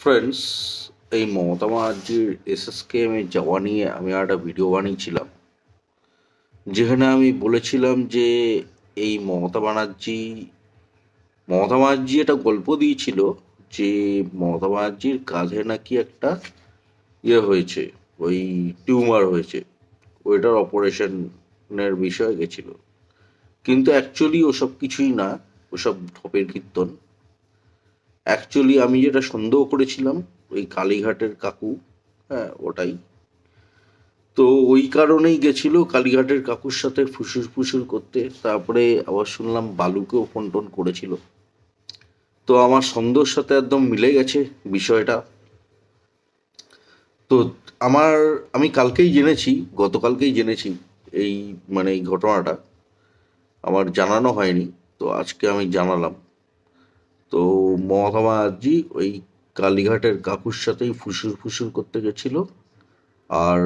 Friends এই মমতা ব্যানার্জির এসএসকেএমে যাওয়া নিয়ে আমি একটা ভিডিও বানিয়েছিলাম। যেখানে আমি বলেছিলাম যে এই মমতা ব্যানার্জি মমতা ব্যানার্জি একটা গল্প দিয়েছিল যে মমতা ব্যানার্জির কাঁধে নাকি একটা ইয়ে হয়েছে, ওই টিউমার হয়েছে, ওইটার অপারেশনের বিষয় গেছিল। কিন্তু অ্যাকচুয়ালি ওসব কিছুই না, ওসব ঢপের কীর্তন। অ্যাকচুয়ালি আমি যেটা সন্দেহ করেছিলাম, ওই কালীঘাটের কাকু হ্যাঁ ওটাই। তো ওই কারণেই গেছিল কালীঘাটের কাকুর সাথে ফুসুর ফুসুর করতে। তারপরে আবার শুনলাম বালুকেও ফোন টোন করেছিল। তো আমার সন্দেহর সাথে একদম মিলে গেছে বিষয়টা। তো আমার, আমি কালকেই জেনেছি, গতকালকেই জেনেছি এই মানে এই ঘটনাটা। আমার জানানো হয়নি, তো আজকে আমি জানালাম। তো মমতা ব্যানার্জি ওই কালীঘাটের কাকুর সাথেই ফুসুর ফুসুর করতে গেছিল। আর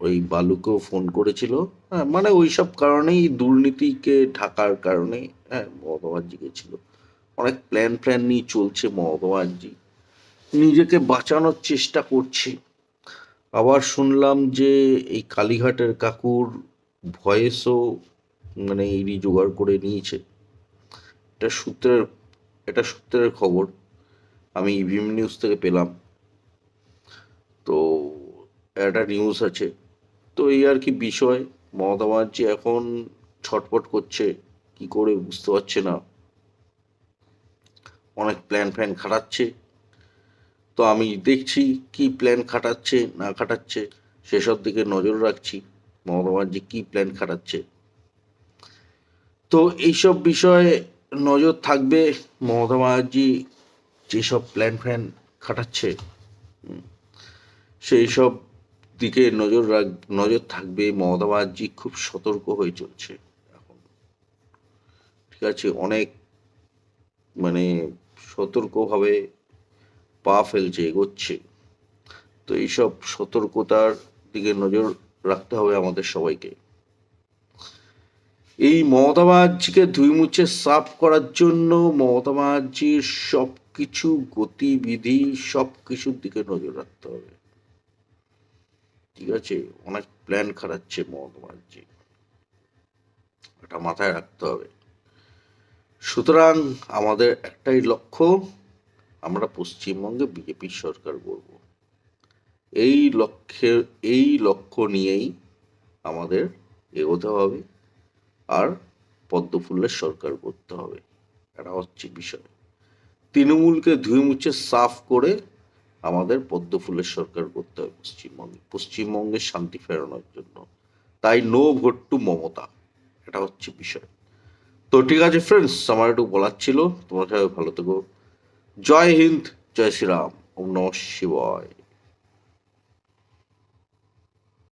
ওই বালুকেও ফোন করেছিল। হ্যাঁ মানে ওই সব কারণেই দুর্নীতিকে ঢাকার কারণে হ্যাঁ মমতা ব্যানার্জি গেছিল। অনেক প্ল্যান প্ল্যান নিয়ে চলছে মমতা নিজেকে বাঁচানোর চেষ্টা করছে। আবার শুনলাম যে এই কালীঘাটের কাকুর ভয়েসও মানে ইডি জোগাড় করে নিয়েছে। এটা সূত্রের এটা সূত্রের খবর। আমি ইভিএম নিউজ থেকে পেলাম। তো একটা নিউজ আছে। তো এই আর কি বিষয়। মমতা ব্যানার্জি এখন ছটপট করছে। কি করে বুঝতে পারছে না। অনেক প্ল্যান ফ্যান খাটাচ্ছে। তো আমি দেখছি কি প্ল্যান খাটাচ্ছে, না খাটাচ্ছে। সেসব দিকে নজর রাখছি। মমতা ব্যানার্জি কি প্ল্যান খাটাচ্ছে। তো এইসব বিষয়ে নজর থাকবে মমতা ব্যানার্জি যেসব প্ল্যান ফ্যান খাটাচ্ছে সেই সব দিকে নজর রাখ, নজর থাকবে। মমতা ব্যানার্জি খুব সতর্ক হয়ে চলছে এখন। ঠিক আছে, অনেক মানে সতর্কভাবে পা ফেলছে, এগোচ্ছে। তো এইসব সতর্কতার দিকে নজর রাখতে হবে আমাদের সবাইকে। এই মমতা ব্যানার্জিকে ধুই মুছে সাফ করার জন্য মমতা ব্যানার্জির সব কিছু গতিবিধি সব কিছুর দিকে নজর রাখতে হবে। ঠিক আছে? অনেক প্ল্যান খাটাচ্ছে মমতা ব্যানার্জি। এটা মাথায় রাখতে হবে। সুতরাং আমাদের একটাই লক্ষ্য, আমরা পশ্চিমবঙ্গে বিজেপির সরকার করব এই লক্ষ্যে, এই লক্ষ্য নিয়েই আমাদের এগোতে হবে। আর পদ্মফুলের সরকার করতে হবে। এটা হচ্ছে বিষয়। তৃণমূলকে ধুয়ে মুছে সাফ করে আমাদের পদ্মফুলের সরকার করতে হবে পশ্চিমবঙ্গে। পশ্চিমবঙ্গে শান্তি ফেরানোর জন্য। তাই নো ভোট টু মমতা। এটা হচ্ছে বিষয়। তো ঠিক আছে ফ্রেন্ডস আমার একটু বলার ছিল। তোমার সবাই ভালো থেকো। জয় হিন্দ, জয় শ্রীরাম। ওম নমঃ শিবায়।